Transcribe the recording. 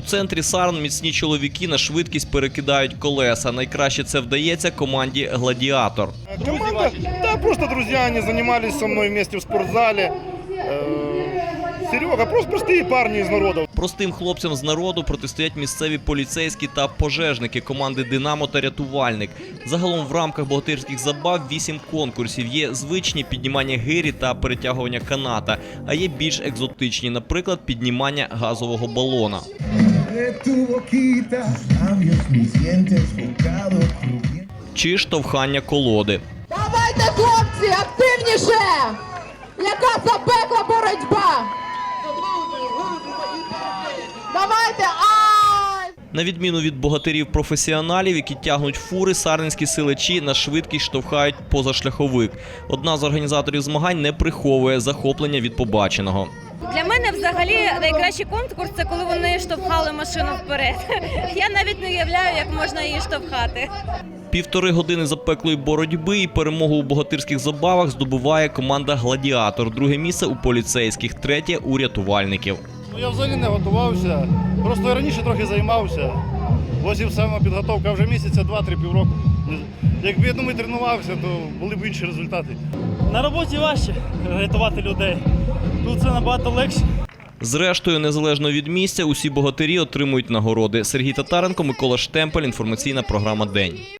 центрі Сарн міцні чоловіки на швидкість перекидають колеса. Найкраще це вдається команді Гладіатор. Команда, да, просто друзі, вони займалися со мною вместе в спортзале. Серега, просто простые парни из народа. Простим хлопцям з народу протистоять місцеві поліцейські та пожежники команди Динамо та рятувальник. Загалом в рамках богатирських забав вісім конкурсів. Є звичні піднімання гирі та перетягування каната, а є більш екзотичні, наприклад, піднімання газового балона. чи штовхання колоди. Давайте, хлопці, активніше! Яка запекла Давайте! Ай! На відміну від богатирів-професіоналів, які тягнуть фури, сарненські силачі на швидкість штовхають позашляховик. Одна з організаторів змагань не приховує захоплення від побаченого. Для мене взагалі найкращий конкурс це коли вони штовхали машину вперед. Я навіть не уявляю, як можна її штовхати. Півтори години запеклої боротьби і перемогу у богатирських забавах здобуває команда Гладіатор. Друге місце у поліцейських, третє у рятувальників. Ну, я взагалі не готувався. Просто я раніше трохи займався. Ось і саме підготовка вже місяця, два-три півроку. Якби я думаю, тренувався, то були б інші результати. На роботі важче рятувати людей. Тут це набагато легше. Зрештою, незалежно від місця, усі богатирі отримують нагороди. Сергій Татаренко, Микола Штемпель. Інформаційна програма День.